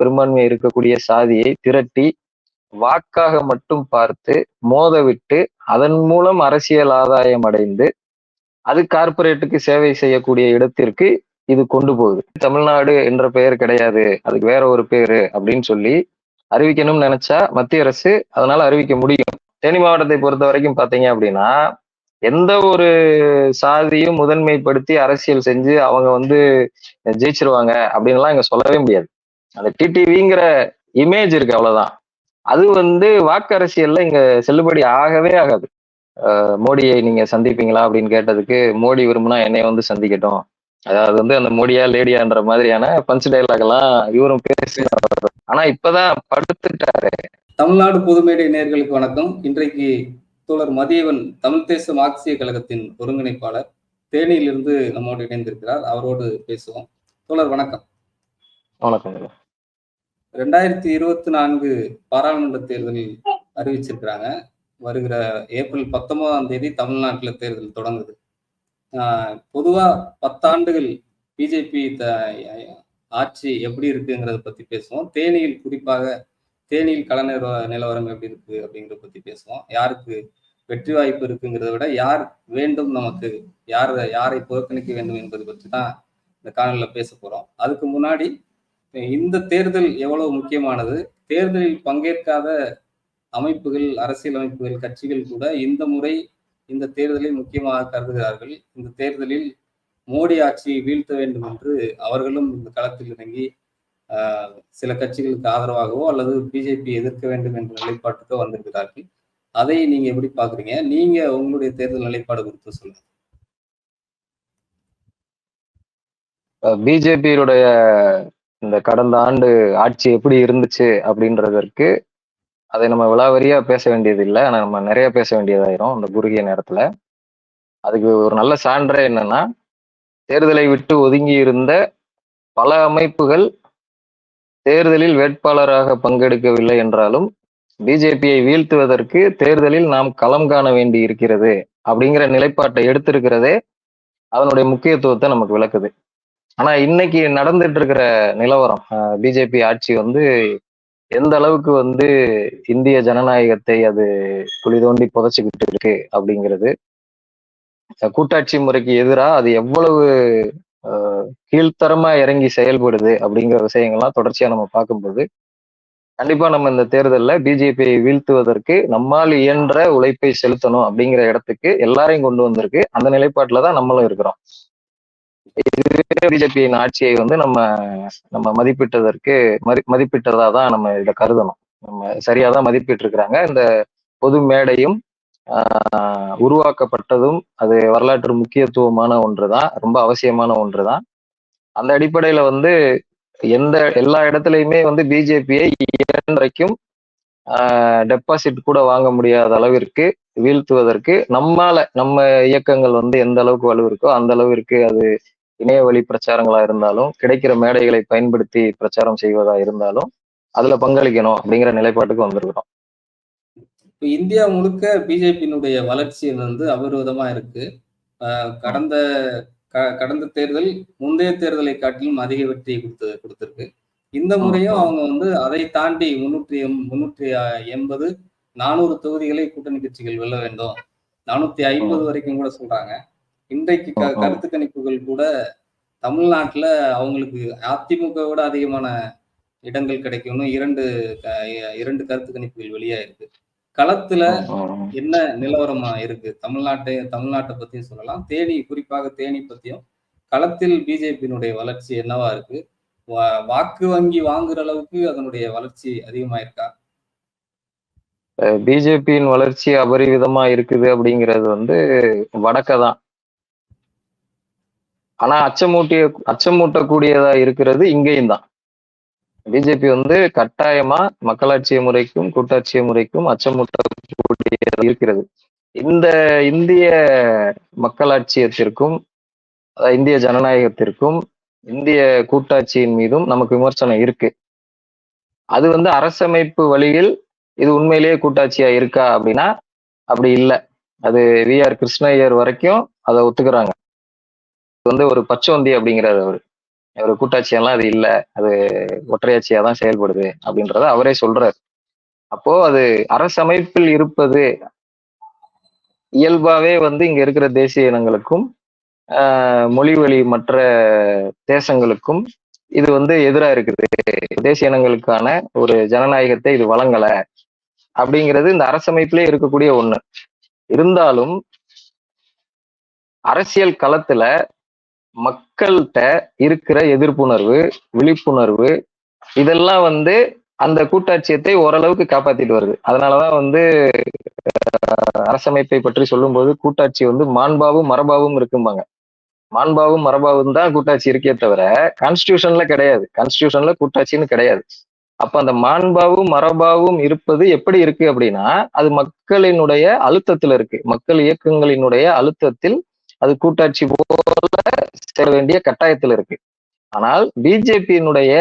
பெரும்பான்மை இருக்கக்கூடிய சாதியை திரட்டி வாக்காக மட்டும் பார்த்து மோதவிட்டு அதன் மூலம் அரசியல் ஆதாயம் அடைந்து அது கார்ப்பரேட்டுக்கு சேவை செய்யக்கூடிய இடத்திற்கு இது கொண்டு போகுது. தமிழ்நாடு என்ற பெயர் கிடையாது. அதுக்கு வேற ஒரு பேரு அப்படின்னு சொல்லி அறிவிக்கணும்னு நினைச்சா மத்திய அரசு அதனால அறிவிக்க முடியும். தேனி மாவட்டத்தை பொறுத்த வரைக்கும் பாத்தீங்க அப்படின்னா எந்த ஒரு சாதியும் முதன்மைப்படுத்தி அரசியல் செஞ்சு அவங்க வந்து ஜெயிச்சிருவாங்க அப்படின்லாம் இங்க சொல்லவே முடியாது. அந்த டிடிவிங்கிற இமேஜ் இருக்கு அவ்வளவுதான். அது வந்து வாக்கு அரசியல்ல இங்க செல்லுபடி ஆகவே ஆகாது. மோடியை நீங்க சந்திப்பீங்களா அப்படின்னு கேட்டதுக்கு மோடி விரும்புனா என்னைய வந்து சந்திக்கட்டும். அதாவது வந்து அந்த மோடியா லேடியான்ற மாதிரியான பஞ்ச் டைலாக் எல்லாம் இவரும் பேசி ஆனா இப்பதான் படுத்துட்டாரு. தமிழ்நாடு பொதுமேடை நேர்களுக்கு வணக்கம். இன்றைக்கு தோழர் மதியவன் தமிழ் தேச மார்க்சிய கழகத்தின் ஒருங்கிணைப்பாளர் தேனியிலிருந்து நம்மோடு இணைந்திருக்கிறார். அவரோடு பேசுவோம். தோழர் வணக்கம். வணக்கம். ரெண்டாயிரத்தி இருபத்தி நான்கு பாராளுமன்ற தேர்தலில் அறிவிச்சிருக்கிறாங்க. வருகிற ஏப்ரல் பத்தொன்பதாம் தேதி தமிழ்நாட்டில் தேர்தல் தொடங்குது. பொதுவாக பத்தாண்டுகள் பிஜேபி த ஆட்சி எப்படி இருக்குங்கிறத பற்றி பேசுவோம். தேனியில் குறிப்பாக தேனியில் கள நிலவரம் எப்படி இருக்கு அப்படிங்கிறத பற்றி பேசுவோம். யாருக்கு வெற்றி வாய்ப்பு இருக்குங்கிறத விட யார் வேண்டும் நமக்கு யார் யாரை புறக்கணிக்க வேண்டும் என்பது பற்றி தான் இந்த காணொலியில் பேச போகிறோம் அதுக்கு முன்னாடி இந்த தேர்தல் எவ்வளவு முக்கியமானது? தேர்தலில் பங்கேற்காத அமைப்புகள் அரசியல் அமைப்புகள் கட்சிகள் கூட இந்த முறை இந்த தேர்தலை முக்கியமாக கருதுகிறார்கள். இந்த தேர்தலில் மோடி ஆட்சியை வீழ்த்த வேண்டும் என்று அவர்களும் இந்த களத்தில் இறங்கி சில கட்சிகளுக்கு ஆதரவாகவோ அல்லது பிஜேபி எதிர்க்க வேண்டும் என்ற நிலைப்பாட்டுக்கோ வந்திருக்கிறார்கள். அதை நீங்க எப்படி பாக்குறீங்க நீங்க உங்களுடைய தேர்தல் நிலைப்பாடு குறித்து சொல்லுங்க. பிஜேபியுடைய இந்த கடந்த ஆண்டு ஆட்சி எப்படி இருந்துச்சு அப்படின்றதற்கு அதை நம்ம விலாவரியா பேச வேண்டியது இல்லை ஆனால் நம்ம நிறைய பேச வேண்டியதாயிரும் அந்த குறுகிய நேரத்துல. அதுக்கு ஒரு நல்ல சான்றே என்னன்னா தேர்தலை விட்டு ஒதுங்கி இருந்த பல அமைப்புகள் தேர்தலில் வேட்பாளராக பங்கெடுக்கவில்லை என்றாலும் பிஜேபியை வீழ்த்துவதற்கு தேர்தலில் நாம் களம் காண வேண்டி இருக்கிறது அப்படிங்கிற நிலைப்பாட்டை எடுத்திருக்கிறதே அதனுடைய முக்கியத்துவத்தை நமக்கு விளக்குது. ஆனா இன்னைக்கு நடந்துட்டு இருக்கிற நிலவரம் பிஜேபி ஆட்சி வந்து எந்த அளவுக்கு வந்து இந்திய ஜனநாயகத்தை அது குழி தோண்டி புதைச்சிக்கிட்டு இருக்கு அப்படிங்கிறது கூட்டாட்சி முறைக்கு எதிராக அது எவ்வளவு கீழ்த்தரமா இறங்கி செயல்படுது அப்படிங்கிற விஷயங்கள்லாம் தொடர்ச்சியா நம்ம பார்க்கும்போது கண்டிப்பா நம்ம இந்த தேர்தலில் பிஜேபியை வீழ்த்துவதற்கு நம்மால் இயன்ற உழைப்பை செலுத்தணும் அப்படிங்கிற இடத்துக்கு எல்லாரையும் கொண்டு வந்திருக்கு. அந்த நிலைப்பாட்டில தான் நம்மளும் இருக்கிறோம். பிஜேபியின் ஆட்சியை வந்து நம்ம நம்ம மதிப்பிட்டதற்கு மதி மதிப்பிட்டதா தான் நம்ம இதை கருதணும். நம்ம சரியா தான் மதிப்பிட்டு இருக்கிறாங்க இந்த பொது மேடையும் உருவாக்கப்பட்டதும் அது வரலாற்று முக்கியத்துவமான ஒன்று தான் ரொம்ப அவசியமான ஒன்று தான் அந்த அடிப்படையில வந்து எந்த எல்லா இடத்துலையுமே வந்து பிஜேபியை இன்றைக்கும் டெபாசிட் கூட வாங்க முடியாத அளவிற்கு வீழ்த்துவதற்கு நம்மால நம்ம இயக்கங்கள் வந்து எந்த அளவுக்கு வலு இருக்கோ அந்த அளவிற்கு அது இணைய வழி பிரச்சாரங்களா இருந்தாலும் கிடைக்கிற மேடைகளை பயன்படுத்தி பிரச்சாரம் செய்வதா இருந்தாலும் அதுல பங்களிக்கணும் அப்படிங்கிற நிலைப்பாட்டுக்கு வந்திருக்கிறோம். இப்போ இந்தியா முழுக்க பிஜேபியினுடைய வளர்ச்சி வந்து அபரிவிதமா இருக்கு. கடந்த கடந்த தேர்தல் முந்தைய தேர்தலை காட்டிலும் அதிக வெற்றியை கொடுத்து கொடுத்துருக்கு. இந்த முறையும் அவங்க வந்து அதை தாண்டி முன்னூற்றி முன்னூற்றி எண்பது நானூறு தொகுதிகளை கூட்டணி கட்சிகள் வெல்ல வேண்டும். நானூத்தி ஐம்பது வரைக்கும் கூட சொல்றாங்க. இன்றைக்கு கருத்து கணிப்புகள் கூட தமிழ்நாட்டுல அவங்களுக்கு அதிமுக விட அதிகமான இடங்கள் கிடைக்கும்னு இரண்டு இரண்டு கருத்து கணிப்புகள் வெளியாயிருக்கு. களத்துல என்ன நிலவரமா இருக்கு? தமிழ்நாட்டை தமிழ்நாட்டை பத்தியும் சொல்லலாம். தேனி குறிப்பாக தேனி பத்தியும் களத்தில் பிஜேபியினுடைய வளர்ச்சி என்னவா இருக்கு? வாக்கு வங்கி வாங்குற அளவுக்கு அதனுடைய வளர்ச்சி அதிகமா இருக்கா பிஜேபியின் வளர்ச்சி அபரிவிதமா இருக்குது அப்படிங்கிறது வந்து வடக்க தான் ஆனா அச்சமூட்டிய அச்சமூட்டக்கூடியதா இருக்கிறது இங்கேயும் தான். பிஜேபி வந்து கட்டாயமா மக்களாட்சி முறைக்கும் கூட்டாட்சி முறைக்கும் அச்சமூட்டக்கூடியதா இருக்கிறது. இந்த இந்திய மக்களாட்சியத்திற்கும் இந்திய ஜனநாயகத்திற்கும் இந்திய கூட்டாட்சியின் மீதும் நமக்கு விமர்சனம் இருக்கு. அது வந்து அரசமைப்பு வழியில் இது உண்மையிலேயே கூட்டாட்சியா இருக்கா அப்படின்னா அப்படி இல்லை. அது வி ஆர் கிருஷ்ணய்யர் வரைக்கும் அதை ஒத்துக்கிறாங்க. வந்து ஒரு பச்சோந்தி அப்படிங்கிறாரு அவரு. ஒரு கூட்டாட்சியெல்லாம் அது இல்ல அது ஒற்றையாட்சியா தான் செயல்படுது அப்படின்றத அவரே சொல்றாரு. அப்போ அது அரசமைப்பில் இருப்பது இயல்பாவே வந்து இங்க இருக்கிற தேசிய இனங்களுக்கும் ஆஹ் மொழி வழி மற்ற தேசங்களுக்கும் இது வந்து எதிரா இருக்குது. தேசிய இனங்களுக்கான ஒரு ஜனநாயகத்தை இது வழங்கல அப்படிங்கிறது இந்த அரசமைப்பிலே இருக்கக்கூடிய ஒண்ணு. இருந்தாலும் அரசியல் களத்துல மக்கள்கிட்ட இருக்கிற எதிர்ப்புணர்வு விழிப்புணர்வு இதெல்லாம் வந்து அந்த கூட்டாட்சியத்தை ஓரளவுக்கு காப்பாத்திட்டு வருது. அதனாலதான் வந்து அரசமைப்பை பற்றி சொல்லும்போது கூட்டாட்சி வந்து மாண்பாவும் மரபாவும் இருக்கும்பாங்க. மாண்பாவும் மரபாவும் தான் கூட்டாட்சி இருக்கே தவிர கான்ஸ்டியூஷன்ல கிடையாது. கான்ஸ்டியூஷன்ல கூட்டாட்சின்னு கிடையாது. அப்ப அந்த மாண்பாவும் மரபாவும் இருப்பது எப்படி இருக்கு அப்படின்னா அது மக்களினுடைய அழுத்தத்துல இருக்கு. மக்கள் இயக்கங்களினுடைய அழுத்தத்தில் அது கூட்டாட்சி போல சேர வேண்டிய கட்டாயத்தில் இருக்கு. ஆனால் பிஜேபியினுடைய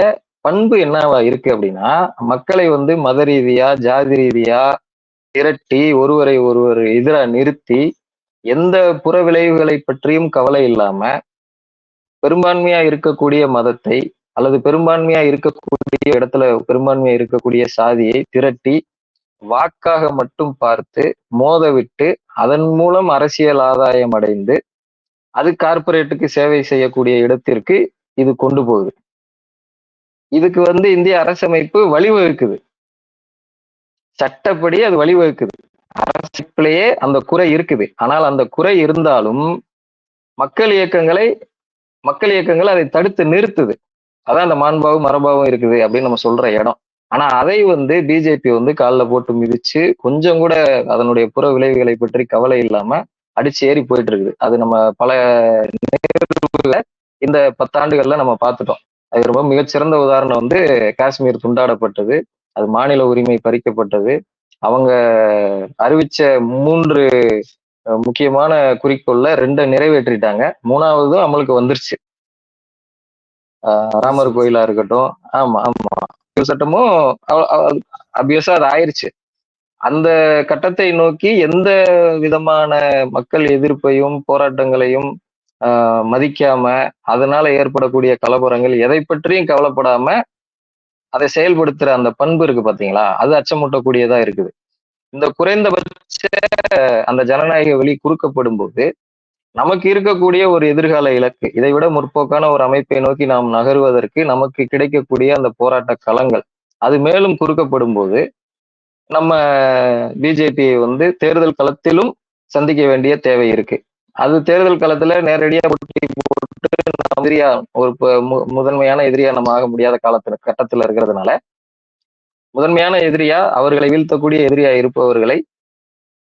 பண்பு என்னவா இருக்கு அப்படின்னா மக்களை வந்து மத ரீதியா ஜாதி ரீதியா திரட்டி ஒருவரை ஒருவர் எதிராக நிறுத்தி எந்த புற விளைவுகளை பற்றியும் கவலை இல்லாம பெரும்பான்மையா இருக்கக்கூடிய மதத்தை அல்லது பெரும்பான்மையா இருக்கக்கூடிய இடத்துல பெரும்பான்மையா இருக்கக்கூடிய சாதியை திரட்டி வாக்காக மட்டும் பார்த்து மோதவிட்டு அதன் மூலம் அரசியல் ஆதாயம் அடைந்து அது கார்ப்பரேட்டுக்கு சேவை செய்யக்கூடிய இடத்திற்கு இது கொண்டு போகுது. இதுக்கு வந்து இந்திய அரசமைப்பு வழிவகுக்குது. சட்டப்படி அது வழிவகுக்குது. அரசுக்குள்ளேயே அந்த குறை இருக்குது. ஆனால் அந்த குறை இருந்தாலும் மக்கள் இயக்கங்களை மக்கள் இயக்கங்கள் அதை தடுத்து நிறுத்துது. அதான் அந்த மாண்பாவும் மரபாவும் இருக்குது அப்படின்னு நம்ம சொல்ற இடம். ஆனா அதை வந்து பிஜேபி வந்து காலில் போட்டு மிதிச்சு கொஞ்சம் கூட அதனுடைய புற விளைவுகளை பற்றி கவலை இல்லாம அடிச்சு ஏறி போயிட்டு இருக்குது அது நம்ம பல நிகழ்வுகளை இந்த பத்தாண்டுகள்ல நம்ம பார்த்துட்டோம். அது ரொம்ப மிகச்சிறந்த உதாரணம் வந்து காஷ்மீர் துண்டாடப்பட்டது. அது மாநில உரிமை பறிக்கப்பட்டது. அவங்க அறிவிச்ச மூன்று முக்கியமான குறிக்கோள்ல ரெண்டை நிறைவேற்றிட்டாங்க. மூணாவதும் அமலுக்கு வந்துருச்சு. ராமர் கோயிலா இருக்கட்டும். ஆமா ஆமா. சட்டமும் அபியஸா அது ஆயிருச்சு. அந்த கட்டத்தை நோக்கி எந்த விதமான மக்கள் எதிர்ப்பையும் போராட்டங்களையும் மதிக்காம அதனால ஏற்படக்கூடிய கலவரங்கள் எதை பற்றியும் கவலைப்படாம அதை செயல்படுத்துற அந்த பண்பு இருக்கு பாத்தீங்களா? அது அச்சமூட்டக்கூடியதா இருக்குது. இந்த குறைந்தபட்ச அந்த ஜனநாயக வெளி குறுக்கப்படும் போது நமக்கு இருக்கக்கூடிய ஒரு எதிர்கால இலக்கு இதை விட முற்போக்கான ஒரு அமைப்பை நோக்கி நாம் நகர்வதற்கு நமக்கு கிடைக்கக்கூடிய அந்த போராட்ட களங்கள் அது மேலும் குறுக்கப்படும் போது நம்ம பிஜேபி வந்து தேர்தல் களத்திலும் சந்திக்க வேண்டிய தேவை இருக்கு. அது தேர்தல் களத்துல நேரடியா போட்டி போட்டு எதிரியா ஒரு மு- முதன்மையான எதிரியா நம்ம ஆக முடியாத காலத்துல கட்டத்துல இருக்கிறதுனால முதன்மையான எதிரியா அவர்களை வீழ்த்தக்கூடிய எதிரியா இருப்பவர்களை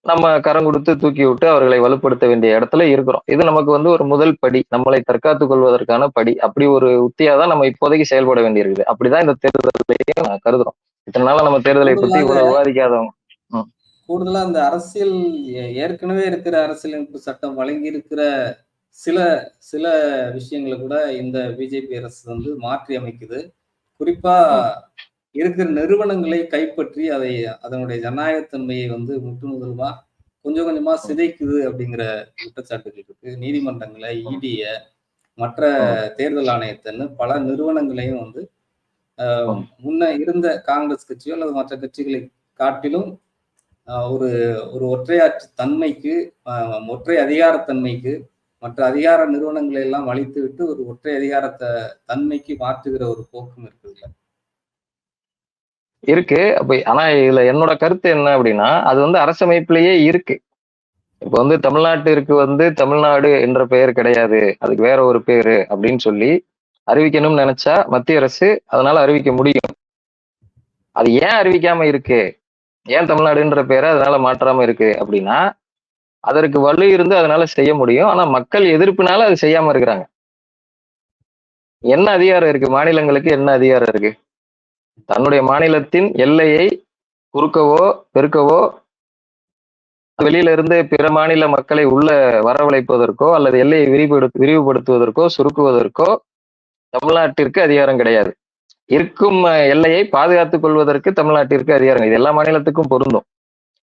நம்ம கரம் கொடுத்து தூக்கி விட்டு அவர்களை வலுப்படுத்த வேண்டிய இடத்துல இருக்கிறோம். இது நமக்கு வந்து ஒரு முதல் படி. நம்மளை தற்காத்துக் கொள்வதற்கான படி. அப்படி ஒரு உத்தியா தான் நம்ம இப்போதைக்கு செயல்பட வேண்டியிருக்குது. அப்படிதான் இந்த தேர்தலையும் நான் கருதுறோம். இத்தனை நாளா நம்ம தேர்தலை பத்தி இவ்வளவு விவாதிக்காதவங்க. கூடுதலா அந்த அரசியல் ஏற்கனவே இருக்கிற அரசியலமைப்பு சட்டம் வழங்கி இருக்கிற சில சில விஷயங்களை கூட இந்த பிஜேபி அரசு வந்து மாற்றி அமைக்குது. குறிப்பா இருக்கிற நிறுவனங்களை கைப்பற்றி அதை அதனுடைய ஜனநாயகத்தன்மையை வந்து முற்று முதல்மா கொஞ்சம் கொஞ்சமா சிதைக்குது அப்படிங்கிற குற்றச்சாட்டுகள் இருக்கு. நீதிமன்றங்களை இடிய மற்ற தேர்தல் ஆணையத்தைன்னு பல நிறுவனங்களையும் வந்து. முன்ன இருந்த காங்கிரஸ் கட்சியோ அல்லது மற்ற கட்சிகளை காட்டிலும் ஒரு ஒரு ஒற்றையாட்சி தன்மைக்கு ஒற்றை அதிகாரத்தன்மைக்கு மற்ற அதிகார நிறுவனங்களை எல்லாம் அழித்து விட்டு ஒரு ஒற்றை அதிகாரத்தை தன்மைக்கு மாற்றுகிற ஒரு போக்கும் இருக்குதுல்ல இருக்கு. அப்ப ஆனா இதுல என்னோட கருத்து என்ன அப்படின்னா அது வந்து அரசமைப்பிலேயே இருக்கு. இப்ப வந்து தமிழ்நாட்டிற்கு வந்து தமிழ்நாடு என்ற பெயர் கிடையாது. அதுக்கு வேற ஒரு பேரு அப்படின்னு சொல்லி அறிவிக்கணும்னு நினைச்சா மத்திய அரசு அதனால அறிவிக்க முடியும். அது ஏன் அறிவிக்காம இருக்கு? ஏன் தமிழ்நாடுன்ற பேரை அதனால மாற்றாம இருக்கு அப்படின்னா அதற்கு வலு இருந்து அதனால செய்ய முடியும். ஆனா மக்கள் எதிர்ப்புனால அது செய்யாம இருக்கிறாங்க. என்ன அதிகாரம் இருக்கு? மாநிலங்களுக்கு என்ன அதிகாரம் இருக்கு? தன்னுடைய மாநிலத்தின் எல்லையை குறுக்கவோ பெருக்கவோ வெளியில இருந்து பிற மாநில மக்களை உள்ள வரவழைப்பதற்கோ அல்லது எல்லையை விரிவுபடுத்து விரிவுபடுத்துவதற்கோ சுருக்குவதற்கோ தமிழ்நாட்டிற்கு அதிகாரம் கிடையாது. இருக்கும் எல்லையை பாதுகாத்துக் கொள்வதற்கு தமிழ்நாட்டிற்கு அதிகாரம். இது எல்லா மாநிலத்துக்கும் பொருந்தும்.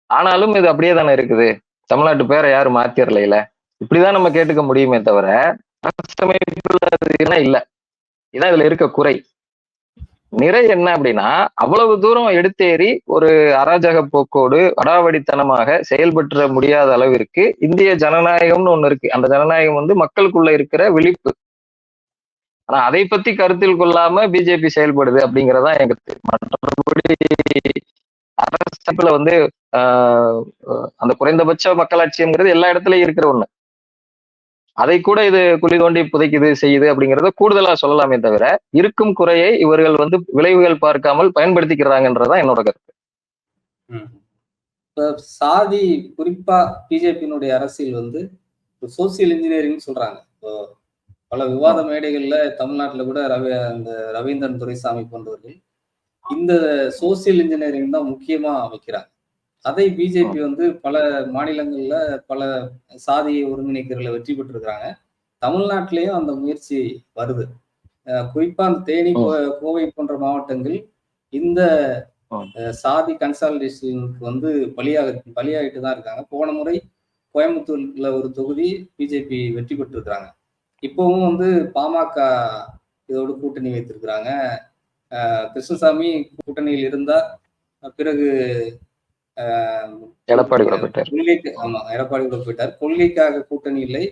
ஆனாலும் இது அப்படியே தானே இருக்குது. தமிழ்நாட்டு பேரை யாரும் மாத்திரலையில இப்படிதான் நம்ம கேட்டுக்க முடியுமே தவிர அரசமைப்புல இல்ல. இதான் இதுல இருக்க குறை. நிறை என்ன அப்படின்னா அவ்வளவு தூரம் எடுத்தேறி ஒரு அராஜக போக்கோடு அடாவடித்தனமாக செயல்பற்ற முடியாத அளவிற்கு இந்திய ஜனநாயகம்னு ஒண்ணு இருக்கு. அந்த ஜனநாயகம் வந்து மக்களுக்குள்ள இருக்கிற விழிப்பு. ஆனா அதை பத்தி கருத்தில் கொள்ளாம பிஜேபி செயல்படுது அப்படிங்கறதா என் மற்றபடி அரசுல வந்து ஆஹ் அந்த குறைந்தபட்ச மக்களாட்சிங்கிறது எல்லா இடத்துலயும் இருக்கிற ஒண்ணு. அதை கூட இது குழி தோண்டி புதைக்குது செய்யுது அப்படிங்கறத கூடுதலா சொல்லலாமே தவிர இருக்கும் குறையை இவர்கள் வந்து விளைவுகள் பார்க்காமல் பயன்படுத்திக்கிறாங்கன்றதான் என்னோட கருத்து. சாதி குறிப்பா பிஜேபியினுடைய அரசியல் வந்து சோசியல் இன்ஜினியரிங் சொல்றாங்க. பல விவாத மேடைகள்ல தமிழ்நாட்டுல கூட ரவி அந்த ரவீந்திரன் துரைசாமி போன்றவர்கள் இந்த சோசியல் இன்ஜினியரிங் தான் முக்கியமா வைக்கிறாங்க அதை பிஜேபி வந்து பல மாநிலங்கள்ல பல சாதியை ஒருங்கிணைக்கிறதுல வெற்றி பெற்றிருக்கிறாங்க. தமிழ்நாட்டிலேயும் அந்த முயற்சி வருது. குறிப்பா அந்த தேனி கோவை போன்ற மாவட்டங்கள் இந்த சாதி கன்சாலிடேஷனுக்கு வந்து பலியாக பலியாகிட்டு தான் இருக்காங்க. போன முறை கோயம்புத்தூர்ல ஒரு தொகுதி பிஜேபி வெற்றி பெற்றிருக்கிறாங்க. இப்பவும் வந்து பாமக இதோடு கூட்டணி வைத்திருக்கிறாங்க. கிருஷ்ணசாமி கூட்டணியில் இருந்தா பிறகு எடப்பாடி கூட போயிட்டார். கொள்கைக்கு ஆமா எடப்பாடி கூட போயிட்டார். கொள்கைக்காக கூட்டணி இல்லை.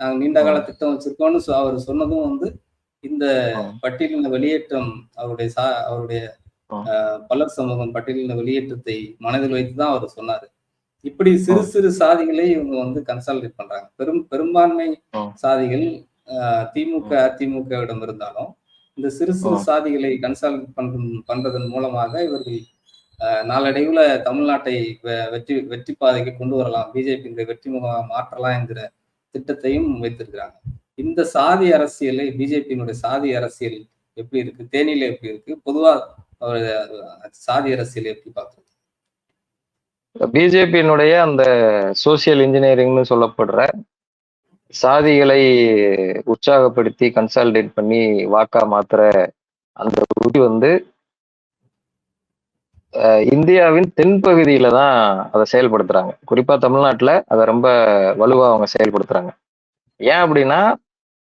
நாங்க நீண்ட கால திட்டம் வச்சிருக்கோம்னு அவர் சொன்னதும் வந்து இந்த பட்டியலின வெளியேற்றம் அவருடைய சா அவருடைய பலர் சமூகம் பட்டியலின வெளியேற்றத்தை மனதில் வைத்துதான் அவர் சொன்னாரு. இப்படி சிறு சிறு சாதிகளை இவங்க வந்து கன்சாலிடேட் பண்றாங்க. பெரும் பெரும்பான்மை சாதிகள் திமுக அதிமுகவிடம் இருந்தாலும் இந்த சிறு சிறு சாதிகளை கன்சாலிடேட் பண்ற பண்றதன் மூலமாக இவர்கள் நாளடைவுல தமிழ்நாட்டை வெற்றி வெற்றி பாதைக்கு கொண்டு வரலாம். பிஜேபி வெற்றி முகமாக மாற்றலாம் என்கிற திட்டத்தையும் வைத்திருக்கிறாங்க. இந்த சாதி அரசியலை பிஜேபியினுடைய சாதி அரசியல் எப்படி இருக்கு? தேனியில எப்படி இருக்கு? பொதுவா சாதி அரசியல் எப்படி பார்க்குறது பிஜேபியினுடைய அந்த சோசியல் இன்ஜினியரிங்னு சொல்லப்படுற சாதிகளை உற்சாகப்படுத்தி கன்சால்டேட் பண்ணி வாக்கா மாத்துற அந்த உறுதி வந்து இந்தியாவின் தென்பகுதியில தான் அதை செயல்படுத்துறாங்க. குறிப்பா தமிழ்நாட்டுல அதை ரொம்ப வலுவா அவங்க செயல்படுத்துறாங்க. ஏன் அப்படின்னா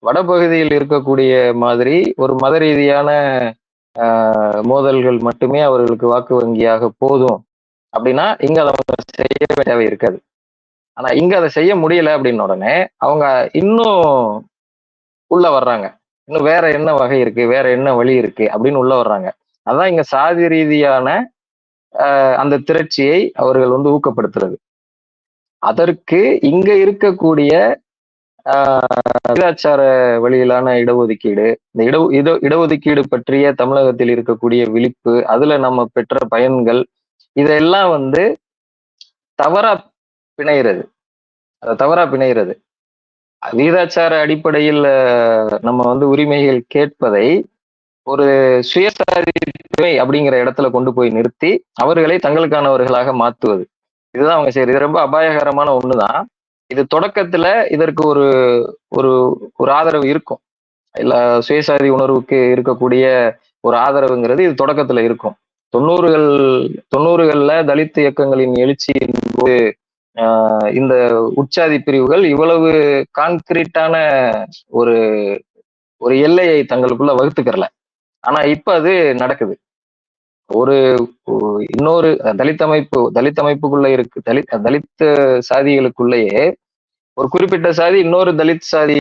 வடபகுதியில் இருக்கக்கூடிய மாதிரி ஒரு மத ரீதியான மோதல்கள் மட்டுமே அவர்களுக்கு வாக்கு வங்கியாக போதும். அப்படின்னா இங்க அதை செய்ய தேவை இருக்காது. ஆனா இங்க அதை செய்ய முடியல அப்படின்னு உடனே அவங்க இன்னும் உள்ள வர்றாங்க. இன்னும் வேற என்ன வகை இருக்கு வேற என்ன வழி இருக்கு அப்படின்னு உள்ள வர்றாங்க. அதான் இங்க சாதி ரீதியான அந்த திரட்சியை அவர்கள் வந்து ஊக்கப்படுத்துறது. அதற்கு இங்க இருக்கக்கூடிய விகிதாச்சார வழியிலான இடஒதுக்கீடு இந்த இட இட இடஒதுக்கீடு பற்றிய தமிழகத்தில் இருக்கக்கூடிய விழிப்பு அதுல நம்ம பெற்ற பயன்கள் இதெல்லாம் வந்து தவறா பிணையிறது. அதை தவறா பிணையிறது. வீதாச்சார அடிப்படையில் நம்ம வந்து உரிமைகள் கேட்பதை ஒரு சுயசாதிமை அப்படிங்கிற இடத்துல கொண்டு போய் நிறுத்தி அவர்களை தங்களுக்கானவர்களாக மாத்துவது இதுதான் அவங்க செய்யறது. இது ரொம்ப அபாயகரமான ஒண்ணுதான். இது தொடக்கத்துல இதற்கு ஒரு ஒரு ஒரு ஆதரவு இருக்கும். இல்ல சுயசாதி உணர்வுக்கு இருக்கக்கூடிய ஒரு ஆதரவுங்கிறது இது தொடக்கத்துல இருக்கும். தொண்ணூறுகள் தொண்ணூறுகள்ல தலித் இயக்கங்களின் எழுச்சியின் போது இந்த உற்சாதி பிரிவுகள் இவ்வளவு கான்கிரீட்டான ஒரு ஒரு எல்லையை தங்களுக்குள்ள வகுத்துக்கிறல. ஆனா இப்ப அது நடக்குது. ஒரு இன்னொரு தலித் அமைப்பு தலித் அமைப்புக்குள்ள இருக்கு தலித் தலித் சாதிகளுக்குள்ளேயே ஒரு குறிப்பிட்ட சாதி இன்னொரு தலித் சாதி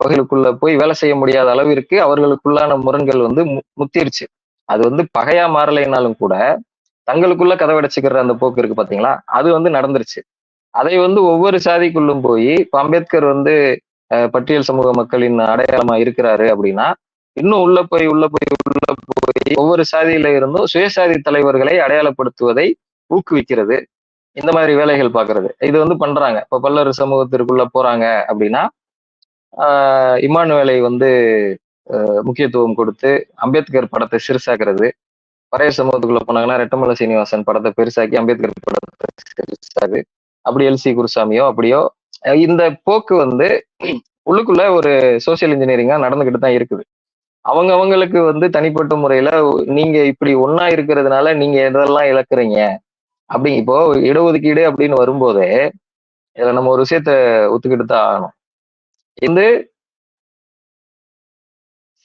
வகைகளுக்குள்ள போய் வேலை செய்ய முடியாத அளவிற்கு அவர்களுக்குள்ளான முரண்கள் வந்து முத்திருச்சு. அது வந்து பகையா மாறலைனாலும் கூட தங்களுக்குள்ள கதவடைச்சுக்கிற அந்த போக்கு இருக்கு பாத்தீங்களா? அது வந்து நடந்துருச்சு. அதை வந்து ஒவ்வொரு சாதிக்குள்ளும் போய் இப்போ அம்பேத்கர் வந்து பட்டியல் சமூக மக்களின் அடையாளமா இருக்கிறாரு அப்படின்னா இன்னும் உள்ள போய் உள்ள போய் உள்ள போய் ஒவ்வொரு சாதியில இருந்தும் சுயசாதி தலைவர்களை அடையாளப்படுத்துவதை ஊக்குவிக்கிறது. இந்த மாதிரி வேலைகள் பாக்குறது. இது வந்து பண்றாங்க. இப்ப பல்லர் சமூகத்திற்குள்ள போறாங்க அப்படின்னா இமானுவேலை வந்து முக்கியத்துவம் கொடுத்து அம்பேத்கர் படத்தை சிறுசாக்குறது. பழைய சமூகத்துக்குள்ள போனாங்கன்னா ரெட்டமலை சீனிவாசன் படத்தை பெருசாக்கி அம்பேத்கர் படத்தை சிறுசாது அப்படி எல்சி குருசாமியோ அப்படியோ இந்த போக்கு வந்து உள்ளுக்குள்ள ஒரு சோசியல் இன்ஜினியரிங்கா நடந்துகிட்டு தான் இருக்குது. அவங்க அவங்களுக்கு வந்து தனிப்பட்ட முறையில நீங்க இப்படி ஒன்னா இருக்கிறதுனால நீங்க எதெல்லாம் இழக்குறீங்க? அப்படி இப்போ இடஒதுக்கீடு அப்படின்னு வரும்போதே இதுல நம்ம ஒரு விஷயத்த ஒத்துக்கிட்டு தான் ஆகணும். இது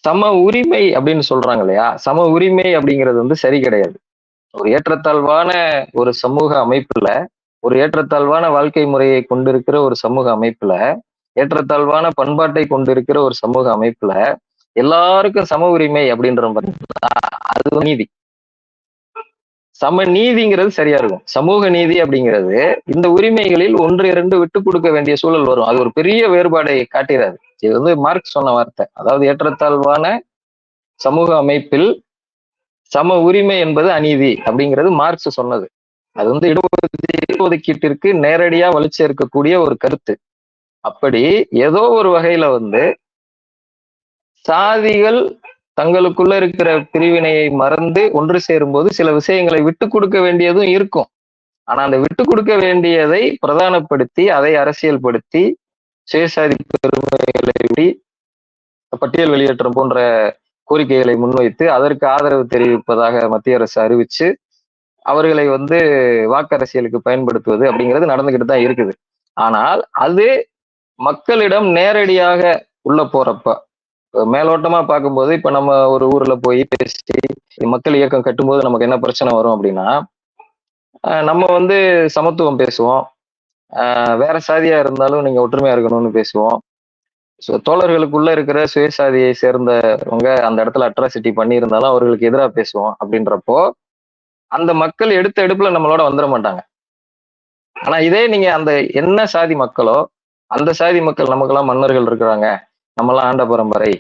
சம உரிமை அப்படின்னு சொல்றாங்க இல்லையா சம உரிமை அப்படிங்கிறது வந்து சரி கிடையாது. ஒரு ஏற்றத்தாழ்வான ஒரு சமூக அமைப்புல ஒரு ஏற்றத்தாழ்வான வாழ்க்கை முறையை கொண்டிருக்கிற ஒரு சமூக அமைப்புல ஏற்றத்தாழ்வான பண்பாட்டை கொண்டிருக்கிற ஒரு சமூக அமைப்புல எல்லாருக்கும் சம உரிமை அப்படின்ற பார்த்தீங்கன்னா அது நீதி. சம நீதிங்கிறது சரியா இருக்கும். சமூக நீதி அப்படிங்கிறது இந்த உரிமைகளில் ஒன்று இரண்டு விட்டு கொடுக்க வேண்டிய சூழல் வரும். அது ஒரு பெரிய வேறுபாடை காட்டுகிறது. இது வந்து மார்க் சொன்ன வார்த்தை. அதாவது ஏற்றத்தாழ்வான சமூக அமைப்பில் சம உரிமை என்பது அநீதி அப்படிங்கிறது மார்க்ஸ் சொன்னது. அது வந்து இடஒதுக்கீட்டிற்கு நேரடியா வலிச்சேர்க்கக்கூடிய ஒரு கருத்து. அப்படி ஏதோ ஒரு வகையில வந்து சாதிகள் தங்களுக்குள்ள இருக்கிற பிரிவினையை மறந்து ஒன்று சேரும்போது சில விஷயங்களை விட்டு கொடுக்க வேண்டியதும் இருக்கும். ஆனா அந்த விட்டு கொடுக்க வேண்டியதை பிரதானப்படுத்தி அதை அரசியல்படுத்தி சுயசாதி பெருமைகளை பட்டியல் வெளியேற்றம் போன்ற கோரிக்கைகளை முன்வைத்து அதற்கு ஆதரவு தெரிவிப்பதாக மத்திய அரசு அறிவிச்சு அவர்களை வந்து வாக்கரசியலுக்கு பயன்படுத்துவது அப்படிங்கிறது நடந்துகிட்டு தான் இருக்குது. ஆனால் அது மக்களிடம் நேரடியாக உள்ள போறப்ப மேலோட்டமா பார்க்கும்போது இப்ப நம்ம ஒரு ஊர்ல போய் பேசி மக்கள் இயக்கம் கட்டும்போது நமக்கு என்ன பிரச்சனை வரும் அப்படின்னா நம்ம வந்து சமத்துவம் பேசுவோம். வேற சாதியா இருந்தாலும் நீங்க ஒற்றுமையா இருக்கணும்னு பேசுவோம். ஸோ தோழர்களுக்குள்ள இருக்கிற சுயசாதியை சேர்ந்தவங்க அந்த இடத்துல அட்ராசிட்டி பண்ணியிருந்தாலும் அவர்களுக்கு எதிராக பேசுவோம் அப்படின்றப்போ அந்த மக்கள் எடுத்த எடுப்புல நம்மளோட வந்துட மாட்டாங்க. ஆனா இதே நீங்க அந்த என்ன சாதி மக்களோ அந்த சாதி மக்கள் நமக்கெல்லாம் மன்னர்கள் இருக்கிறாங்க. நம்மளாம் ஆண்ட பரம்பரை.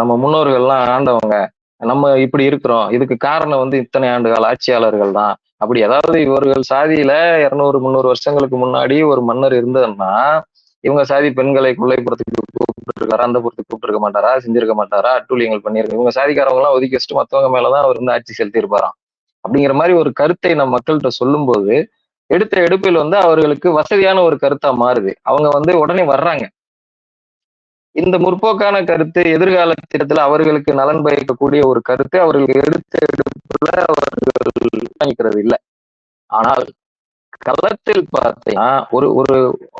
நம்ம முன்னோர்கள்லாம் ஆண்டவங்க. நம்ம இப்படி இருக்கிறோம். இதுக்கு காரணம் வந்து இத்தனை ஆண்டு கால ஆட்சியாளர்கள் தான். அப்படி ஏதாவது இவர்கள் சாதியில இருநூறு முந்நூறு வருஷங்களுக்கு முன்னாடி ஒரு மன்னர் இருந்ததுன்னா இவங்க சாதி பெண்களை கொள்ளைப்புறத்துக்கு கூப்பிட்டுருக்காரா அந்த புறத்துக்கு கூப்பிட்டுருக்க மாட்டாரா செஞ்சிருக்க மாட்டாரா அட்டூழியங்கள் பண்ணியிருக்க இவங்க சாதிக்காரவங்க எல்லாம் ஒதுக்கி வச்சுட்டு மத்தவங்க மேலதான் அவர் வந்து ஆட்சி செலுத்தி இருப்பாராம் அப்படிங்கிற மாதிரி ஒரு கருத்தை நம்ம மக்கள்கிட்ட சொல்லும்போது எடுத்த எடுப்பில் வந்து அவர்களுக்கு வசதியான ஒரு கருத்தா மாறுது. அவங்க வந்து உடனே வர்றாங்க. இந்த முற்போக்கான கருத்து எதிர்கால திட்டத்துல அவர்களுக்கு நலன் பயக்கக்கூடிய ஒரு கருத்து அவர்கள் எடுத்து எடுப்புல அவர்கள் வாங்கிக்கிறது இல்லை. ஆனால் களத்தில் பார்த்தீங்கன்னா ஒரு ஒரு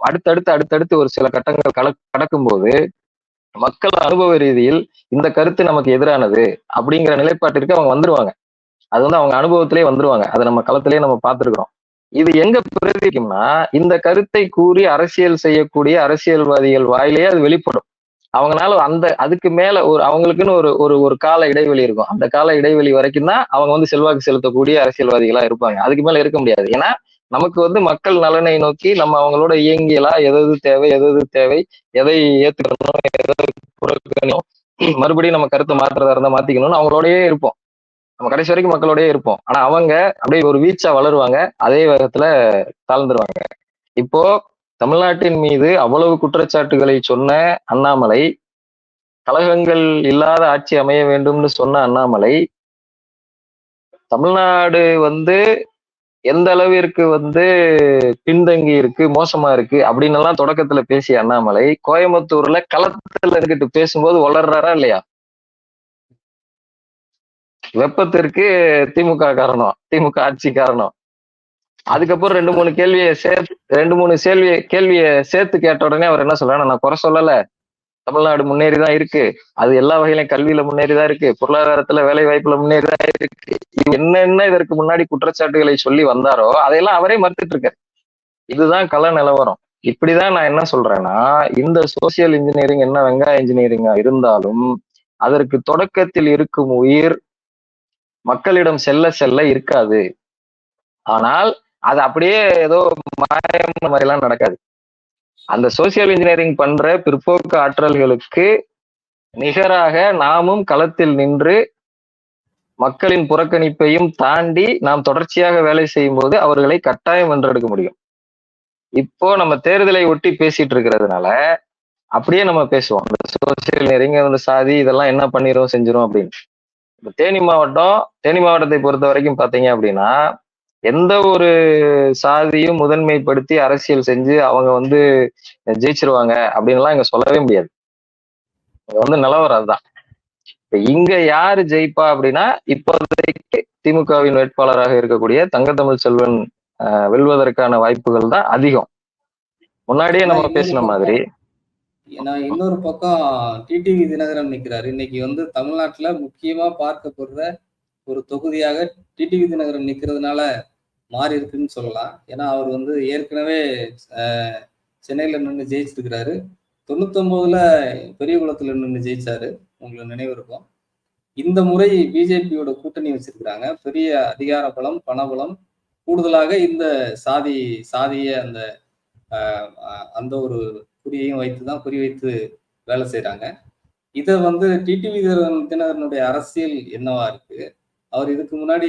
அடுத்தடுத்து அடுத்தடுத்து ஒரு சில கட்டங்கள் கல கடக்கும்போது மக்கள் அனுபவ ரீதியில் இந்த கருத்து நமக்கு எதிரானது அப்படிங்கிற நிலைப்பாட்டிற்கு அவங்க வந்துருவாங்க. அது வந்து அவங்க அனுபவத்திலே வந்துருவாங்க. அதை நம்ம களத்திலேயே நம்ம பார்த்துருக்குறோம். இது எங்க பிரதிக்கும்னா இந்த கருத்தை கூறி அரசியல் செய்யக்கூடிய அரசியல்வாதிகள் வாயிலேயே அது வெளிப்படும். அவங்களால அந்த அதுக்கு மேல ஒரு அவங்களுக்குன்னு ஒரு ஒரு ஒரு கால இடைவெளி இருக்கும். அந்த கால இடைவெளி வரைக்கும் தான் அவங்க வந்து செல்வாக்கு செலுத்தக்கூடிய அரசியல்வாதிகளா இருப்பாங்க. அதுக்கு மேல இருக்க முடியாது. ஏன்னா நமக்கு வந்து மக்கள் நலனை நோக்கி நம்ம அவங்களோட இயங்கியலா எதது தேவை எதது தேவை எதை ஏத்துக்கணும் எதை புறக்கணும் மறுபடியும் நம்ம கருத்தை மாற்றுறதா இருந்தா மாத்திக்கணும்னு அவங்களோடயே இருப்போம். நம்ம கடைசி வரைக்கும் மக்களோடயே இருப்போம். ஆனா அவங்க அப்படியே ஒரு வீச்சா வளருவாங்க. அதே வேகத்துல தாழ்ந்துருவாங்க. இப்போ தமிழ்நாட்டின் மீது அவ்வளவு குற்றச்சாட்டுகளை சொன்ன அண்ணாமலை கழகங்கள் இல்லாத ஆட்சி அமைய வேண்டும்னு சொன்ன அண்ணாமலை தமிழ்நாடு வந்து எந்த அளவிற்கு வந்து பின்தங்கி இருக்கு மோசமா இருக்கு அப்படின்னு எல்லாம் தொடக்கத்துல பேசிய அண்ணாமலை கோயம்புத்தூர்ல களத்துல இருக்கிட்டு பேசும்போது வளர்றாரா இல்லையா? வெப்பத்திற்கு திமுக காரணம் திமுக ஆட்சி காரணம். அதுக்கப்புறம் ரெண்டு மூணு கேள்வியை சேர்த்து ரெண்டு மூணு கேள்வி கேள்வியை சேர்த்து கேட்ட உடனே அவர் என்ன சொல்றாரு நான் குறை சொல்லல. தமிழ்நாடு முன்னேறி தான் இருக்கு. அது எல்லா வகையிலும் கல்வியில முன்னேறி தான் இருக்கு. பொருளாதாரத்துல வேலை வாய்ப்புல முன்னேறி தான் இருக்கு என்னென்ன இதற்கு முன்னாடி குற்றச்சாட்டுகளை சொல்லி வந்தாரோ அதையெல்லாம் அவரே மறுத்துட்டு இருக்காரு இதுதான் கள நிலவரம். இப்படிதான் நான் என்ன சொல்றேன்னா இந்த சோசியல் இன்ஜினியரிங் என்ன வெங்காய இன்ஜினியரிங்கா இருந்தாலும் அதற்கு தொடக்கத்தில் இருக்கும் உயிர் மக்களிடம் செல்ல செல்ல இருக்காது. ஆனால் அது அப்படியே ஏதோ மாயம் மாதிரிலாம் நடக்காது. அந்த சோசியல் இன்ஜினியரிங் பண்ற பிற்போக்கு ஆற்றல்களுக்கு நிகராக நாமும் களத்தில் நின்று மக்களின் புறக்கணிப்பையும் தாண்டி நாம் தொடர்ச்சியாக வேலை செய்யும் போது அவர்களை கட்டாயம் வென்றெடுக்க முடியும். இப்போ நம்ம தேர்தலை ஒட்டி பேசிட்டு இருக்கிறதுனால அப்படியே நம்ம பேசுவோம். இந்த சோசியல் இன்ஜினியரிங் இந்த சாதி இதெல்லாம் என்ன பண்ணிரும் செஞ்சிரும் அப்படின்னு. இப்போ தேனி மாவட்டம் தேனி மாவட்டத்தை பொறுத்த வரைக்கும் பாத்தீங்க அப்படின்னா எந்த ஒரு சாதியும் முதன்மைப்படுத்தி அரசியல் செஞ்சு அவங்க வந்து ஜெயிச்சிருவாங்க அப்படின்லாம் இங்க சொல்லவே முடியாது. இங்க வந்து நிலவரம் அதுதான். இப்ப இங்க யாரு ஜெயிப்பா அப்படின்னா இப்போதைக்கு திமுகவின் வேட்பாளராக இருக்கக்கூடிய தங்கத்தமிழ் செல்வன் வெல்வதற்கான வாய்ப்புகள் தான் அதிகம். முன்னாடியே நம்ம பேசின மாதிரி. இன்னொரு பக்கம் டிடிவி தினகரன் நிற்கிறாரு இன்னைக்கு வந்து தமிழ்நாட்டுல முக்கியமா பார்க்கப்படுற ஒரு தொகுதியாக டிடிவி தினகரன் நிற்கிறதுனால மாறி இருக்குன்னு சொல்லலாம். ஏன்னா அவர் வந்து ஏற்கனவே சென்னையில் நின்று ஜெயிச்சிருக்கிறாரு. தொண்ணூத்தொன்பதுல பெரியகுளத்தில் நின்று ஜெயிச்சாரு. உங்களுக்கு நினைவு இருக்கும் இந்த முறை பிஜேபியோட கூட்டணி வச்சிருக்கிறாங்க. பெரிய அதிகார பலம் பணபலம் கூடுதலாக இந்த சாதி சாதிய அந்த அந்த ஒரு குறியையும் வைத்து தான் குறி வைத்து வேலை செய்கிறாங்க இதை வந்து டிடிவி தினகரனுடைய அரசியல் என்னவா இருக்கு? அவர் இதுக்கு முன்னாடி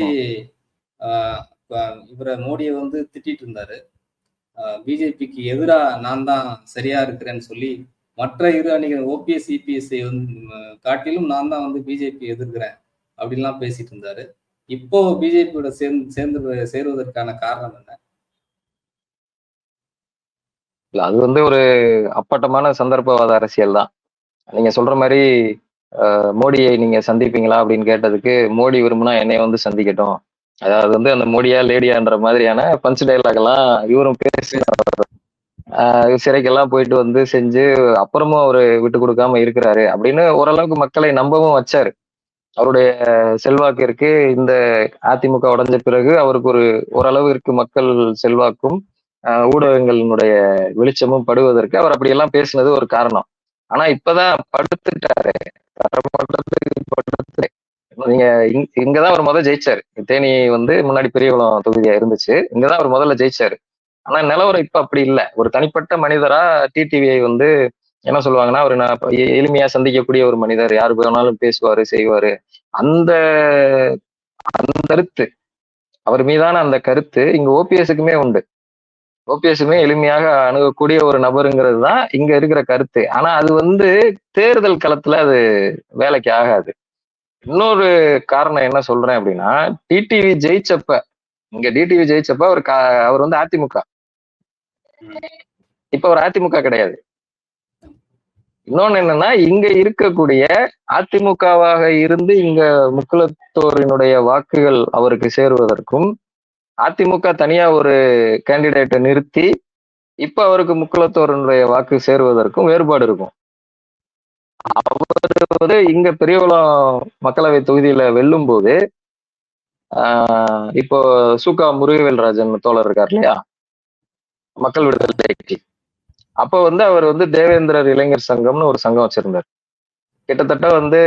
இவரை மோடியை வந்து திட்டிட்டு இருந்தாரு. பிஜேபிக்கு எதிரா நான் தான் சரியா இருக்கிறேன்னு சொல்லி மற்ற இரு அணிகள் ஓபிஎஸ் இபிஎஸ்ஐ வந்து ம், காட்டிலும் நான் தான் வந்து பிஜேபி எதிர்க்கிறேன் அப்படின்லாம் பேசிட்டு இருந்தாரு. இப்போ பிஜேபியோட சேர்ந்து சேர்ந்து சேருவதற்கான காரணம் என்ன? இல்ல அது வந்து ஒரு அப்பட்டமான சந்தர்ப்பவாத அரசியல் தான். நீங்க சொல்ற மாதிரி மோடியை நீங்க சந்திப்பீங்களா அப்படின்னு கேட்டதுக்கு மோடி விரும்புனா என்னைய வந்து சந்திக்கட்டும். அதாவது வந்து அந்த மோடியா லேடியான்ற மாதிரியான பஞ்ச் டைலாக் எல்லாம் இவரும் பேசி ஆஹ் சிறைக்கெல்லாம் போயிட்டு வந்து செஞ்சு அப்புறமும் அவரு விட்டு கொடுக்காம இருக்கிறாரு அப்படின்னு ஓரளவுக்கு மக்களை நம்பவும் வச்சாரு. அவருடைய செல்வாக்கு இருக்கு இந்த அதிமுக உடஞ்ச பிறகு அவருக்கு ஒரு ஓரளவு இருக்கு மக்கள் செல்வாக்கும் ஊடகங்களினுடைய வெளிச்சமும் படுவதற்கு அவர் அப்படியெல்லாம் பேசினது ஒரு காரணம். ஆனா இப்பதான் படுத்துட்டாரு. நீங்க இங்கதான் அவர் முதல்ல ஜெயிச்சாரு. தேனி வந்து முன்னாடி பெரியகுளம் தொகுதியா இருந்துச்சு. இங்கதான் அவர் முதல்ல ஜெயிச்சாரு. ஆனா நிலவரம் இப்ப அப்படி இல்ல. ஒரு தனிப்பட்ட மனிதரா டிடிவியை வந்து என்ன சொல்லுவாங்கன்னா ஒரு நான் எளிமையா சந்திக்கக்கூடிய ஒரு மனிதர். யாரு வேணாலும் பேசுவாரு செய்வாரு. அந்த அந்த கருத்து அவர் மீதான அந்த கருத்து இங்க ஓபிஎஸ்க்குமே உண்டு. ஓபிஎஸ்மே எளிமையாக அணுகக்கூடிய ஒரு நபருங்கிறது தான் இங்க இருக்கிற கருத்து. ஆனா அது வந்து தேர்தல் களத்துல அது வேலைக்கு ஆகாது. இன்னொரு காரணம் என்ன சொல்றேன் அப்படின்னா டிடிவி ஜெயிச்சப்ப இங்க டிடிவி ஜெயிச்சப்ப அவர் கா- அவர் வந்து அதிமுக இப்ப அவர் அதிமுக கிடையாது. இன்னொன்னு என்னன்னா இங்க இருக்கக்கூடிய அதிமுகவாக இருந்து இங்க முக்குலத்தோரினுடைய வாக்குகள் அவருக்கு சேருவதற்கும் அதிமுக தனியா ஒரு கேண்டிடேட்டை நிறுத்தி இப்ப அவருக்கு முக்குலத்தோரனுடைய வாக்கு சேருவதற்கும் வேறுபாடு இருக்கும். அவர் வந்து இங்க பெரியகுளம் மக்களவை தொகுதியில வெல்லும் போது ஆஹ் இப்போ சுகா முருகவேல்ராஜன் தோழர் இருக்கார் இல்லையா? மக்கள் விடுதலை அப்போ வந்து அவர் வந்து தேவேந்திரர் இளைஞர் சங்கம்னு ஒரு சங்கம் வச்சிருந்தார். கிட்டத்தட்ட வந்து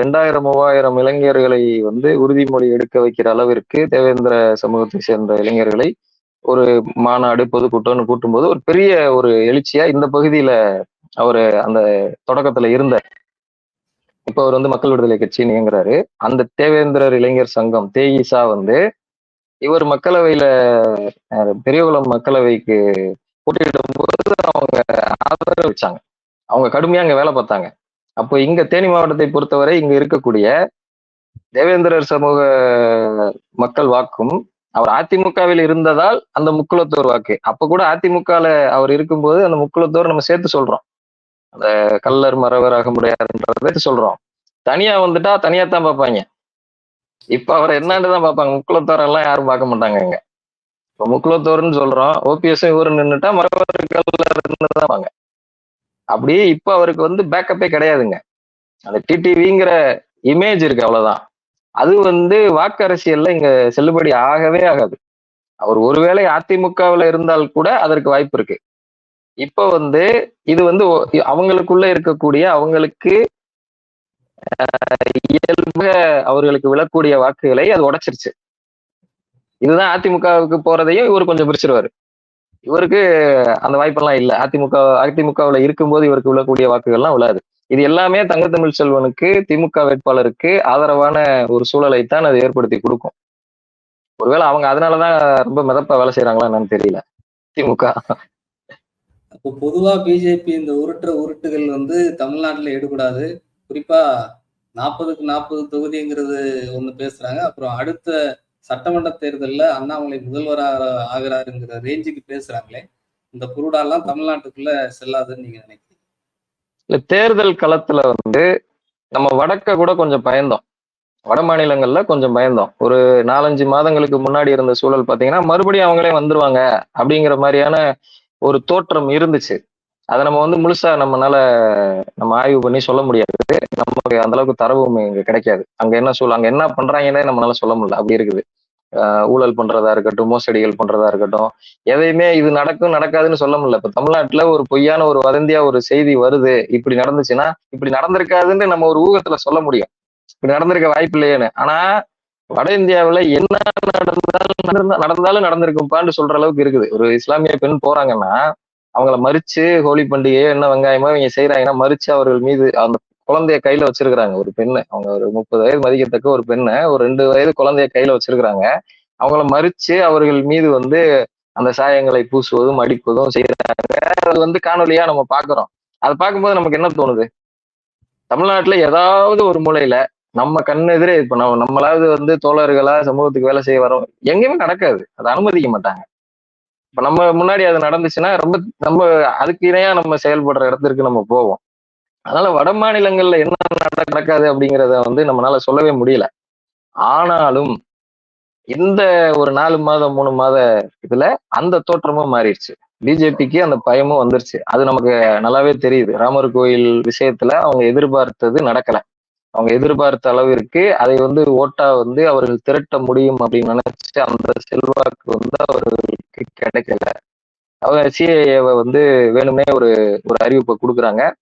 ரெண்டாயிரம் மூவாயிரம் இளைஞர்களை வந்து உறுதிமொழி எடுக்க வைக்கிற அளவிற்கு தேவேந்திர சமூகத்தை சேர்ந்த இளைஞர்களை ஒரு மாநாடு பொதுக்கூட்டம்னு கூட்டும்போது ஒரு பெரிய ஒரு எழுச்சியா இந்த பகுதியில அவர் அந்த தொடக்கத்துல இருந்தார். இப்ப அவர் வந்து மக்கள் விடுதலை கட்சின்னு இயங்குறாரு. அந்த தேவேந்திரர் இளைஞர் சங்கம் தேயிசா வந்து இவர் மக்களவையில பெரியகுளம் மக்களவைக்கு போட்டியிடும் போது அவங்க ஆதரவு வச்சாங்க அவங்க கடுமையா அங்க வேலை பார்த்தாங்க. அப்போ இங்க தேனி மாவட்டத்தை பொறுத்தவரை இங்க இருக்கக்கூடிய தேவேந்திரர் சமூக மக்கள் வாக்கும் அவர் அதிமுகவில் இருந்ததால் அந்த முக்குலத்தோர் வாக்கு. அப்ப கூட அதிமுகல அவர் இருக்கும்போது அந்த முக்குலத்தோர் நம்ம சேர்த்து சொல்றோம். அந்த கல்லர் மறவர் அகமுடையார்ன்றதை சொல்றோம். தனியா வந்துட்டா தனியா தான் பார்ப்பாங்க. இப்ப அவர் என்னன்னு தான் பார்ப்பாங்க? முக்குலத்தோர் எல்லாம் யாரும் பார்க்க மாட்டாங்க இங்க. இப்ப முக்குலத்தோர்னு சொல்றோம். ஓபிஎஸ் இவரு நின்னுட்டா கல்லர் தான் வாங்க. அப்படியே இப்ப அவருக்கு வந்து பேக்கப்பே கிடையாதுங்க. அந்த டிடிவிங்கிற இமேஜ் இருக்கு அவ்வளவுதான். அது வந்து வாக்கு அரசியல்ல இங்க செல்லுபடி ஆகவே ஆகாது. அவர் ஒருவேளை அதிமுகவுல இருந்தால் கூட அதற்கு வாய்ப்பு இருக்கு. இப்ப வந்து இது வந்து அவங்களுக்குள்ள இருக்கக்கூடிய அவங்களுக்கு இயல்பு அவர்களுக்கு விழக்கூடிய வாக்குகளை அது உடைச்சிருச்சு. இதுதான் அதிமுகவுக்கு போறதையும் இவர் கொஞ்சம் பிரிச்சிருவாரு. இவருக்கு அந்த வாய்ப்பெல்லாம் இல்ல. அதிமுக அதிமுகவுல இருக்கும்போது இவருக்கு விழக்கூடிய வாக்குகள்லாம் விழாது இது எல்லாமே தங்கத்தமிழ் செல்வனுக்கு திமுக வேட்பாளருக்கு ஆதரவான ஒரு சூழலை தான் அது ஏற்படுத்தி கொடுக்கும். ஒருவேளை அவங்க அதனாலதான் ரொம்ப மிதப்பா வேலை செய்யறாங்களா என்னன்னு தெரியல. திமுக. அப்போ பொதுவா பிஜேபி இந்த உருட்டுற உருட்டுகள் வந்து தமிழ்நாட்டுல எடுக்கூடாது குறிப்பா நாற்பதுக்கு நாற்பது தொகுதிங்கிறது ஒண்ணு பேசுறாங்க. அப்புறம் அடுத்த சட்டமன்ற தேர்தலில் அண்ணாமலை முதல்வராக ஆகிறாருங்கிற ரேஞ்சுக்கு பேசுறாங்களே இந்த குருடாலாம் தமிழ்நாட்டுக்குள்ள செல்லாதுன்னு நீங்க நினைக்கிறீங்க? இல்ல தேர்தல் களத்துல வந்து நம்ம வடக்க கூட கொஞ்சம் பயந்தோம். வட மாநிலங்கள்ல கொஞ்சம் பயந்தோம். ஒரு நாலஞ்சு மாதங்களுக்கு முன்னாடி இருந்த சூழல் பாத்தீங்கன்னா மறுபடியும் அவங்களே வந்துருவாங்க அப்படிங்கிற மாதிரியான ஒரு தோற்றம் இருந்துச்சு. அதை நம்ம வந்து முழுசா நம்மனால நம்ம ஆய்வு பண்ணி சொல்ல முடியாது. நமக்கு அந்த அளவுக்கு தரவும் இங்க கிடைக்காது. அங்க என்ன சொல்ல அங்க என்ன பண்றாங்கன்னே நம்மளால சொல்ல முடியல. அப்படி இருக்குது. ஊழல் பண்றதா இருக்கட்டும் மோசடிகள் பண்றதா இருக்கட்டும் எதையுமே இது நடக்கும் நடக்காதுன்னு சொல்ல முடியல. இப்ப தமிழ்நாட்டுல ஒரு பொய்யான ஒரு வதந்தியா ஒரு செய்தி வருது. இப்படி நடந்துச்சுன்னா இப்படி நடந்திருக்காதுன்னு நம்ம ஒரு ஊகத்துல சொல்ல முடியும். இப்படி நடந்திருக்க வாய்ப்பு இல்லையேன்னு. ஆனா வட இந்தியாவில் என்ன நடந்தாலும் நடந்தாலும் நடந்திருக்கும்பான்னு சொல்ற அளவுக்கு இருக்குது. ஒரு இஸ்லாமிய பெண் போறாங்கன்னா அவங்கள மறிச்சு ஹோலி பண்டிகையோ என்ன வெங்காயமோ இவங்க செய்யறாங்கன்னா மறிச்சு அவர்கள் மீது அந்த குழந்தைய கையில வச்சிருக்கிறாங்க. ஒரு பெண்ணு. அவங்க ஒரு முப்பது வயது மதிக்கத்தக்க ஒரு பெண்ணை. ஒரு ரெண்டு வயது குழந்தைய கையில வச்சிருக்கிறாங்க. அவங்கள மறிச்சு அவர்கள் மீது வந்து அந்த சாயங்களை பூசுவதும் அடிப்பதும் செய்யறாங்க அது வந்து காணொலியா நம்ம பாக்குறோம் அதை பார்க்கும்போது நமக்கு என்ன தோணுது? தமிழ்நாட்டுல ஏதாவது ஒரு மூலையில நம்ம கண்ணெதிரே இப்ப நம்ம நம்மளாவது வந்து தோழர்களா சமூகத்துக்கு வேலை செய்ய வரோம் எங்கேயுமே நடக்காது. அதை அனுமதிக்க மாட்டாங்க. இப்ப நம்ம முன்னாடி அது நடந்துச்சுன்னா ரொம்ப நம்ம அதுக்கு இணையா நம்ம செயல்படுற இடத்திற்கு நம்ம போவோம். அதனால வட மாநிலங்கள்ல என்ன நட- நடக்காது அப்படிங்கிறத வந்து நம்மளால சொல்லவே முடியல. ஆனாலும் இந்த ஒரு நாலு மாதம் மூணு மாத இதுல அந்த தோற்றமும் மாறிடுச்சு. பிஜேபிக்கு அந்த பயமும் வந்துருச்சு. அது நமக்கு நல்லாவே தெரியுது. ராமர் கோயில் விஷயத்துல அவங்க எதிர்பார்த்தது நடக்கல. அவங்க எதிர்பார்த்த அளவிற்கு அதை வந்து ஓட்டா வந்து அவர்கள் திரட்ட முடியும் அப்படின்னு நினைச்சு அந்த செல்வாக்கு வந்து அவர்களுக்கு கிடைக்கல. அவங்க சிஏஏவை வந்து வேணுமே ஒரு ஒரு அறிவிப்பை கொடுக்குறாங்க.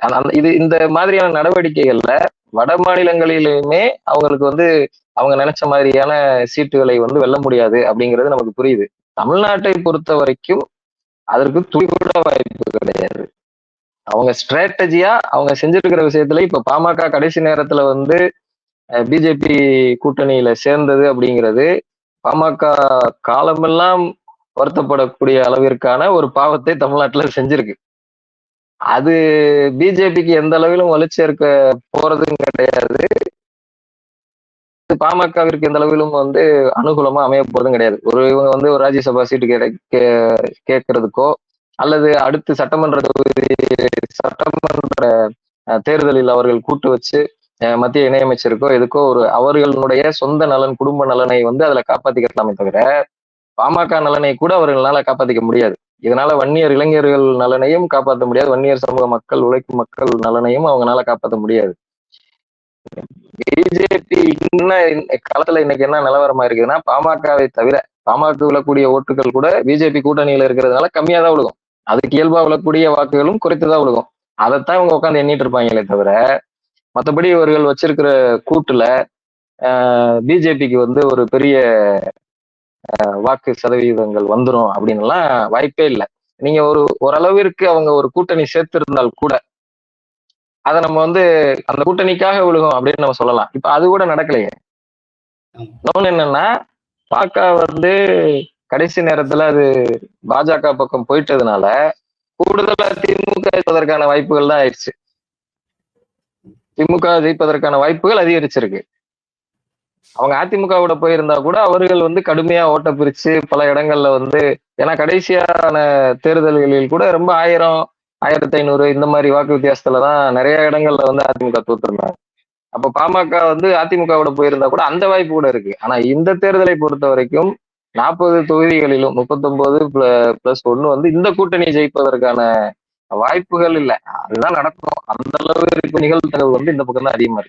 அந்த- இது இந்த மாதிரியான நடவடிக்கைகள்ல வட மாநிலங்களிலுமே அவங்களுக்கு வந்து அவங்க நினைச்ச மாதிரியான சீட்டுகளை வந்து வெல்ல முடியாது அப்படிங்கிறது நமக்கு புரியுது. தமிழ்நாட்டை பொறுத்த வரைக்கும் அதற்கு துளி கூட வாய்ப்பு கிடையாது. அவங்க ஸ்ட்ராட்டஜியா அவங்க செஞ்சிருக்கிற விஷயத்துல இப்ப பாமக கடைசி நேரத்துல வந்து பிஜேபி கூட்டணியில சேர்ந்தது அப்படிங்கிறது பாமக காலமெல்லாம் வருத்தப்படக்கூடிய அளவிற்கான ஒரு பாவத்தை தமிழ்நாட்டுல செஞ்சிருக்கு. அது பிஜேபிக்கு எந்த அளவிலும் வலுச்சேர்க்க போறதும் கிடையாது. பாமகவிற்கு எந்த அளவிலும் வந்து அனுகூலமா அமைய போறதும் கிடையாது. ஒரு இவங்க வந்து ஒரு ராஜ்யசபா சீட்டு கிடைக்க கேட்கறதுக்கோ அல்லது அடுத்து சட்டமன்ற தொகுதி சட்டமன்ற தேர்தலில் அவர்கள் கூட்டு வச்சு மத்திய இணையமைச்சருக்கோ எதுக்கோ ஒரு அவர்களுடைய சொந்த நலன் குடும்ப நலனை வந்து அதுல காப்பாத்திக்கலாமே தவிர பாமக நலனை கூட அவர்களால காப்பாத்திக்க முடியாது. இதனால வன்னியர் இளைஞர்கள் நலனையும் காப்பாற்ற முடியாது. வன்னியர் சமூக மக்கள் உழைக்கும் மக்கள் நலனையும் அவங்களால காப்பாற்ற முடியாது. பிஜேபி இன்னும் களத்துல இன்னைக்கு என்ன நிலவரமா இருக்குதுன்னா பாமகவை தவிர பாமக விழக்கூடிய ஓட்டுகள் கூட பிஜேபி கூட்டணியில இருக்கிறதுனால கம்மியா தான் விழுகும். அதுக்கு இயல்பா விழக்கூடிய வாக்குகளும் குறைத்துதான் விழுகும். அதைத்தான் இவங்க உட்காந்து எண்ணிட்டு இருப்பாங்களே தவிர மற்றபடி இவர்கள் வச்சிருக்கிற கூட்டுல பிஜேபிக்கு வந்து ஒரு பெரிய வாக்கு சதவீதங்கள் வந்துரும் அப்படின்னுலாம் வாய்ப்பே இல்லை. நீங்க ஒரு ஓரளவிற்கு அவங்க ஒரு கூட்டணி சேர்த்திருந்தால் கூட அதை நம்ம வந்து அந்த கூட்டணிக்காக விழுகும் அப்படின்னு நம்ம சொல்லலாம். இப்ப அது கூட நடக்கலையே. இன்னொன்னு என்னன்னா பாக்க வந்து கடைசி நேரத்துல அது பாஜக பக்கம் போயிட்டதுனால கூடுதலா திமுக ஜெயிப்பதற்கான வாய்ப்புகள் தான் ஆயிடுச்சு. திமுக ஜெயிப்பதற்கான வாய்ப்புகள் அதிகரிச்சிருக்கு. அவங்க அதிமுகவோட போயிருந்தா கூட அவர்கள் வந்து கடுமையா ஓட்ட பிரிச்சு பல இடங்கள்ல வந்து ஏன்னா கடைசியான தேர்தல்களில் கூட ரொம்ப ஆயிரம் ஆயிரத்தி ஐநூறு இந்த மாதிரி வாக்கு வித்தியாசத்துல தான் நிறைய இடங்கள்ல வந்து அதிமுக தோத்துருந்தாங்க. அப்ப பாமக வந்து அதிமுகவோட போயிருந்தா கூட அந்த வாய்ப்பு கூட இருக்கு. ஆனா இந்த தேர்தலை பொறுத்த வரைக்கும் நாற்பது தொகுதிகளிலும் முப்பத்தொன்பது பிளஸ் ஒன்னு வந்து இந்த கூட்டணி ஜெயிப்பதற்கான வாய்ப்புகள் இல்லை. அதுதான் நடக்கும். அந்த அளவு நிகழ்தகவு வந்து இந்த பக்கம் தான் அதிகமா இருக்கு.